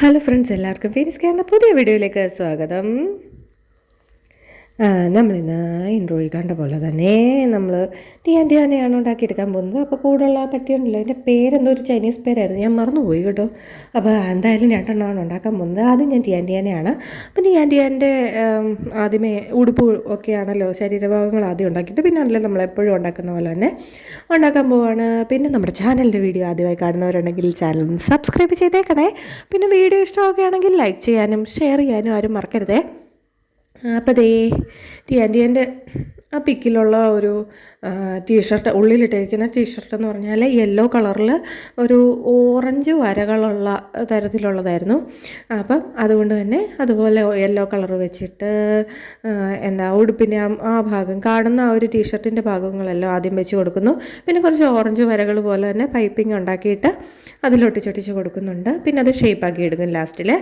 Hello friends എല്ലാവർക്കും ഫീനിസ് കേരള പുതിയ വീഡിയോയിലേക്ക് സ്വാഗതം. നമ്മളിന്ന് ഇൻട്രോയിൽ കണ്ട പോലെ തന്നെ നമ്മൾ ടിയാൻ ടിയാനെയാണ് ഉണ്ടാക്കിയെടുക്കാൻ പോകുന്നത്. അപ്പോൾ കൂടുള്ള പട്ടിയുണ്ടല്ലോ അതിന്റെ പേരെന്തോ ഒരു ചൈനീസ് പേരായിരുന്നു. ഞാൻ മറന്നുപോയി കേട്ടോ. അപ്പോൾ എന്തായാലും രണ്ടെണ്ണമാണ് ഉണ്ടാക്കാൻ പോകുന്നത്. ആദ്യം ഞാൻ ടിയാൻ ടിയാനെയാണ് അപ്പം ടിയാൻ ടിയാന്റെ ആദ്യമേ ഉടുപ്പ് ഒക്കെയാണല്ലോ ശരീരഭാഗങ്ങൾ ആദ്യം ഉണ്ടാക്കിയിട്ട് പിന്നെ അല്ല നമ്മളെപ്പോഴും ഉണ്ടാക്കുന്ന പോലെ തന്നെ ഉണ്ടാക്കാൻ പോവാണ്. പിന്നെ നമ്മുടെ ചാനലിന്റെ വീഡിയോ ആദ്യമായി കാണുന്നവരുണ്ടെങ്കിൽ ചാനൽ സബ്സ്ക്രൈബ് ചെയ്തേക്കണേ. പിന്നെ വീഡിയോ ഇഷ്ടമൊക്കെ ആണെങ്കിൽ ലൈക്ക് ചെയ്യാനും ഷെയർ ചെയ്യാനും ആരും മറക്കരുതേ. അപ്പോൾ ദേ ടിയാന്റിയന്റെ ആ പിക്കിലുള്ള ഒരു ടീഷർട്ട് ഉള്ളിലിട്ടിരിക്കുന്ന ടീഷർട്ട് എന്ന് പറഞ്ഞാൽ യെല്ലോ കളറിൽ ഒരു ഓറഞ്ച് വരകളുള്ള തരത്തിലുള്ളതായിരുന്നു. അപ്പം അതുകൊണ്ട് തന്നെ അതുപോലെ യെല്ലോ കളർ വെച്ചിട്ട് എന്താ ഉടുപ്പിന്റെ ആ- ഭാഗം കാണുന്ന ആ ഒരു ടീഷർട്ടിന്റെ ഭാഗങ്ങളെല്ലാം ആദ്യം വെച്ച് കൊടുക്കുന്നു. പിന്നെ കുറച്ച് ഓറഞ്ച് വരകൾ പോലെ തന്നെ പൈപ്പിംഗ് ഉണ്ടാക്കിയിട്ട് അതിലൊട്ടിച്ചൊട്ടിച്ച് കൊടുക്കുന്നുണ്ട്. പിന്നെ അത് ഷേപ്പാക്കി എടുക്കും ലാസ്റ്റിൽ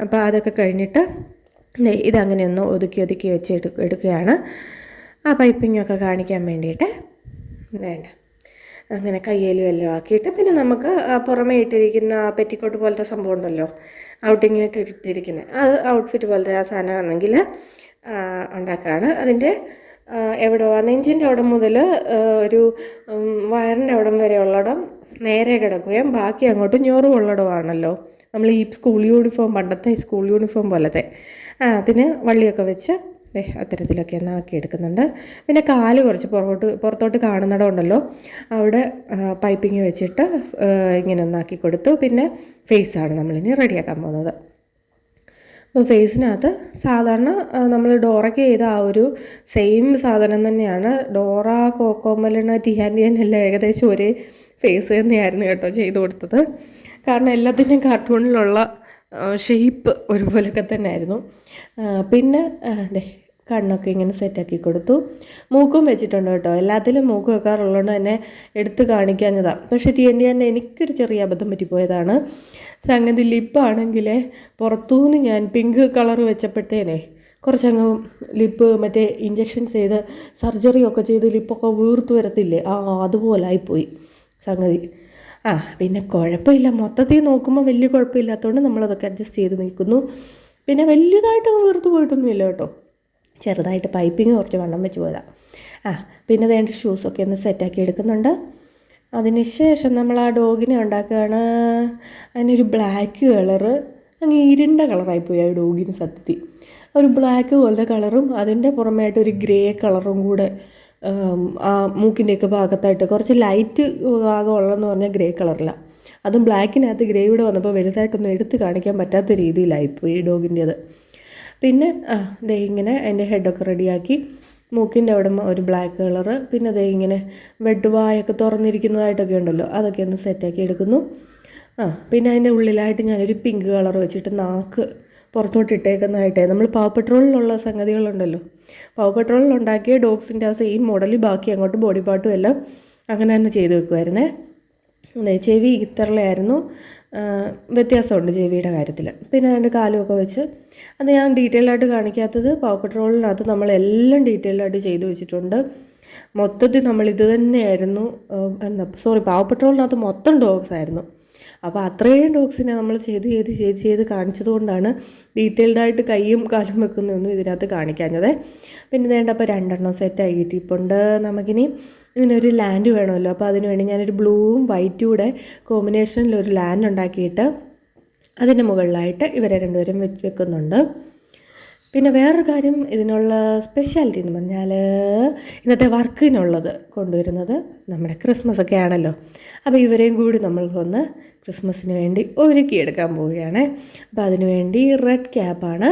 അപ്പോൾ അതൊക്കെ കഴിഞ്ഞിട്ട് ഇതങ്ങനെ ഒന്ന് ഒതുക്കി ഒതുക്കി വെച്ച് എടു എടുക്കുകയാണ്. ആ പൈപ്പിങ്ങൊക്കെ കാണിക്കാൻ വേണ്ടിയിട്ട്. വേണ്ട. അങ്ങനെ കയ്യേലും എല്ലാം ആക്കിയിട്ട് പിന്നെ നമുക്ക് പുറമേ ഇട്ടിരിക്കുന്ന പെറ്റിക്കോട്ട് പോലത്തെ സംഭവം ഉണ്ടല്ലോ. ഔട്ടിങ് ആയിട്ട് ഇട്ടിരിക്കുന്നത് അത് ഔട്ട്ഫിറ്റ് പോലത്തെ ആ സാധനമാണെങ്കിൽ ഉണ്ടാക്കുകയാണ് അതിന്റെ എവിടെ നെഞ്ചിന്റെ അവിടെ മുതൽ ഒരു വയറിന്റെ അവിടം വരെ ഉള്ളടം നേരെ കിടക്കുകയും ബാക്കി അങ്ങോട്ട് ഞൊറു ഉള്ളിടമാണല്ലോ നമ്മൾ ഈ സ്കൂൾ യൂണിഫോം പണ്ടത്തെ സ്കൂൾ യൂണിഫോം പോലത്തെ. അതിന് വള്ളിയൊക്കെ വെച്ച് ദേ അത്തരത്തിലൊക്കെ ഒന്ന് ആക്കി എടുക്കുന്നുണ്ട്. പിന്നെ കാൽ കുറച്ച് പുറകോട്ട് പുറത്തോട്ട് കാണുന്നിടം ഉണ്ടല്ലോ. അവിടെ പൈപ്പിങ് വെച്ചിട്ട് ഇങ്ങനെ ഒന്നാക്കി കൊടുത്തു. പിന്നെ ഫേസാണ് നമ്മളിനി റെഡിയാക്കാൻ പോകുന്നത്. അപ്പോൾ ഫേസിനകത്ത് സാധാരണ നമ്മൾ ഡോറയ്ക്ക് ചെയ്ത ആ ഒരു സെയിം സാധനം തന്നെയാണ്. ഡോറ കോക്കോമലണ ടിയാൻഡിയൻ എല്ലാം ഏകദേശം ഒരേ ഫേസ് തന്നെയായിരുന്നു കേട്ടോ ചെയ്തു കൊടുത്തത്. കാരണം എല്ലാത്തിന്റെയും കാർട്ടൂണിലുള്ള ഷേപ്പ് ഒരുപോലൊക്കെ തന്നെയായിരുന്നു. പിന്നെ അതെ കണ്ണൊക്കെ ഇങ്ങനെ സെറ്റാക്കി കൊടുത്തു. മൂക്കും വെച്ചിട്ടുണ്ട് കേട്ടോ. എല്ലാത്തിലും മൂക്ക് വെക്കാറുള്ളതുകൊണ്ട് തന്നെ എടുത്ത് കാണിക്കാഞ്ഞതാണ് പക്ഷേ ടി എൻ ഡി തന്നെ എനിക്കൊരു ചെറിയ അബദ്ധം പറ്റിപ്പോയതാണ്. സംഗതി ലിപ്പാണെങ്കിൽ പുറത്തുനിന്ന് ഞാൻ പിങ്ക് കളർ വെച്ചപ്പോഴത്തേനെ കുറച്ചങ്ങ് ലിപ്പ് മറ്റേ ഇഞ്ചക്ഷൻ ചെയ്ത് സർജറി ഒക്കെ ചെയ്ത് ലിപ്പൊക്കെ വീർത്ത് വരത്തില്ലേ? ആ അതുപോലായിപ്പോയി സംഗതി. ആ പിന്നെ കുഴപ്പമില്ല. മൊത്തത്തിൽ നോക്കുമ്പോൾ വലിയ കുഴപ്പമില്ലാത്തതുകൊണ്ട് നമ്മളതൊക്കെ അഡ്ജസ്റ്റ് ചെയ്ത് നിൽക്കുന്നു. പിന്നെ വലിയതായിട്ട് വീർത്ത് പോയിട്ടൊന്നുമില്ല കേട്ടോ. ചെറുതായിട്ട് പൈപ്പിങ് കുറച്ച് വെള്ളം വെച്ച് പോയതാണ് ആ പിന്നെ വേണ്ട ഷൂസൊക്കെ ഒന്ന് സെറ്റാക്കി എടുക്കുന്നുണ്ട്. അതിനുശേഷം നമ്മൾ ആ ഡോഗിനെ ഉണ്ടാക്കുകയാണ്. അതിനൊരു ബ്ലാക്ക് കളറ് അങ്ങ് ഇരുണ്ട കളറായിപ്പോയി ആ ഡോഗിന് സത്യത്തിൽ. ഒരു ബ്ലാക്ക് പോലത്തെ കളറും അതിന്റെ പുറമായിട്ട് ഒരു ഗ്രേ കളറും കൂടെ ആ മൂക്കിന്റെയൊക്കെ ഭാഗത്തായിട്ട് കുറച്ച് ലൈറ്റ് ഭാഗം ഉള്ളതെന്ന് പറഞ്ഞാൽ ഗ്രേ കളറിലാണ് അതും ബ്ലാക്കിനകത്ത് ഗ്രേ ഇവിടെ വന്നപ്പോൾ വലുതായിട്ടൊന്നും എടുത്ത് കാണിക്കാൻ പറ്റാത്ത രീതിയിലായിപ്പോയി ഈ ഡോഗിന്റേത് പിന്നെ ദേ ഇങ്ങനെ എന്റെ ഹെഡൊക്കെ റെഡിയാക്കി മൂക്കിന്റെ അവിടെ ഒരു ബ്ലാക്ക് കളറ് പിന്നെ ദേ ഇങ്ങനെ വെഡ് വായൊക്കെ തുറന്നിരിക്കുന്നതായിട്ടൊക്കെ ഉണ്ടല്ലോ അതൊക്കെ ഒന്ന് സെറ്റാക്കി എടുക്കുന്നു. ആ പിന്നെ അതിന്റെ ഉള്ളിലായിട്ട് ഞാനൊരു പിങ്ക് കളർ വെച്ചിട്ട് നാക്ക് പുറത്തോട്ട് ഇട്ടേക്കുന്നതായിട്ടേ. നമ്മൾ പാവപ്പെട്രോളിലുള്ള സംഗതികളുണ്ടല്ലോ. പാവ് പെട്രോളിൽ ഉണ്ടാക്കിയ ഡോഗ്സിന്റെ ആ സെയിം മോഡലിൽ ബാക്കി അങ്ങോട്ട് ബോഡി പാർട്ടും എല്ലാം അങ്ങനെ തന്നെ ചെയ്ത് വെക്കുമായിരുന്നേ ചെവി ഇത്തറിലായിരുന്നു വ്യത്യാസമുണ്ട് ചെവിയുടെ കാര്യത്തിൽ. പിന്നെ അതിന്റെ കാലുമൊക്കെ വെച്ച്. അത് ഞാൻ ഡീറ്റെയിൽ ആയിട്ട് കാണിക്കാത്തത് പവർ പെട്രോളിനകത്ത് നമ്മളെല്ലാം ഡീറ്റെയിൽ ആയിട്ട് ചെയ്തു വെച്ചിട്ടുണ്ട്. മൊത്തത്തിൽ നമ്മൾ ഇത് തന്നെയായിരുന്നു എന്താ സോറി പവർ പെട്രോളിനകത്ത് മൊത്തം ഡോഗ്സ് ആയിരുന്നു. അപ്പോൾ അത്രയും ഡോഗ്സിനെ നമ്മൾ ചെയ്ത് ചെയ്ത് ചെയ്ത് ചെയ്ത് കാണിച്ചത് കൊണ്ടാണ് ഡീറ്റെയിൽഡായിട്ട് കൈയും കാലും വെക്കുന്നതൊന്നും ഇതിനകത്ത് കാണിക്കാഞ്ഞത്. പിന്നെ വേണ്ട അപ്പോൾ രണ്ടെണ്ണം സെറ്റ് ഉണ്ട് നമുക്കിനി ഇങ്ങനൊരു ലാൻഡ് വേണമല്ലോ. അപ്പോൾ അതിനുവേണ്ടി ഞാനൊരു ബ്ലൂവും വൈറ്റും കൂടെ കോമ്പിനേഷനിൽ ഒരു ലാൻഡ് ഉണ്ടാക്കിയിട്ട് അതിന്റെ മുകളിലായിട്ട് ഇവരെ രണ്ടുപേരും വെക്കുന്നുണ്ട്. പിന്നെ വേറൊരു കാര്യം ഇതിനുള്ള സ്പെഷ്യാലിറ്റി എന്ന് പറഞ്ഞാൽ ഇന്നത്തെ വർക്കിനുള്ളത് കൊണ്ടുവരുന്നത് നമ്മുടെ ക്രിസ്മസ് ഒക്കെ ആണല്ലോ. അപ്പോൾ ഇവരെയും കൂടി നമ്മൾക്കൊന്ന് ക്രിസ്മസിന് വേണ്ടി ഒരുക്കിയെടുക്കാൻ പോവുകയാണ്. അപ്പോൾ അതിനുവേണ്ടി റെഡ് ക്യാപ്പാണ്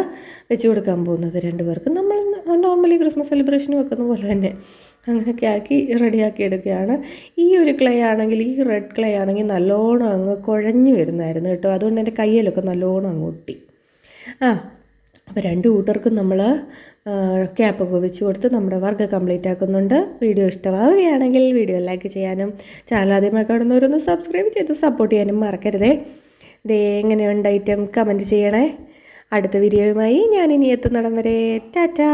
വെച്ച് കൊടുക്കാൻ പോകുന്നത് രണ്ടുപേർക്കും നമ്മൾ നോർമലി ക്രിസ്മസ് സെലിബ്രേഷൻ വെക്കുന്ന പോലെ തന്നെ അങ്ങനെയൊക്കെ ആക്കി റെഡിയാക്കി എടുക്കുകയാണ്. ഈ ഒരു ക്ലേ ആണെങ്കിൽ ഈ റെഡ് ക്ലേ ആണെങ്കിൽ നല്ലോണം അങ്ങ് കുഴഞ്ഞു വരുന്നതായിരുന്നു കേട്ടോ. അതുകൊണ്ട് എന്റെ കയ്യിലൊക്കെ നല്ലോണം അങ്ങ് ഒട്ടി. ആ അപ്പോൾ രണ്ട് കൂട്ടർക്കും നമ്മൾ ക്യാപ്പൊക്കെ വെച്ച് കൊടുത്ത് നമ്മുടെ വർക്ക് കംപ്ലീറ്റ് ആക്കുന്നുണ്ട്. വീഡിയോ ഇഷ്ടമാവുകയാണെങ്കിൽ വീഡിയോ ലൈക്ക് ചെയ്യാനും ചാനൽ ആദ്യമായി കാണുന്നവരൊന്ന് സബ്സ്ക്രൈബ് ചെയ്ത് സപ്പോർട്ട് ചെയ്യാനും മറക്കരുതേ. ദേ എങ്ങനെയുണ്ട് ഐറ്റം കമന്റ് ചെയ്യണേ. അടുത്ത വീഡിയോയുമായി ഞാൻ ഇനി എത്തുന്നിടം വരെ. ടാറ്റാ.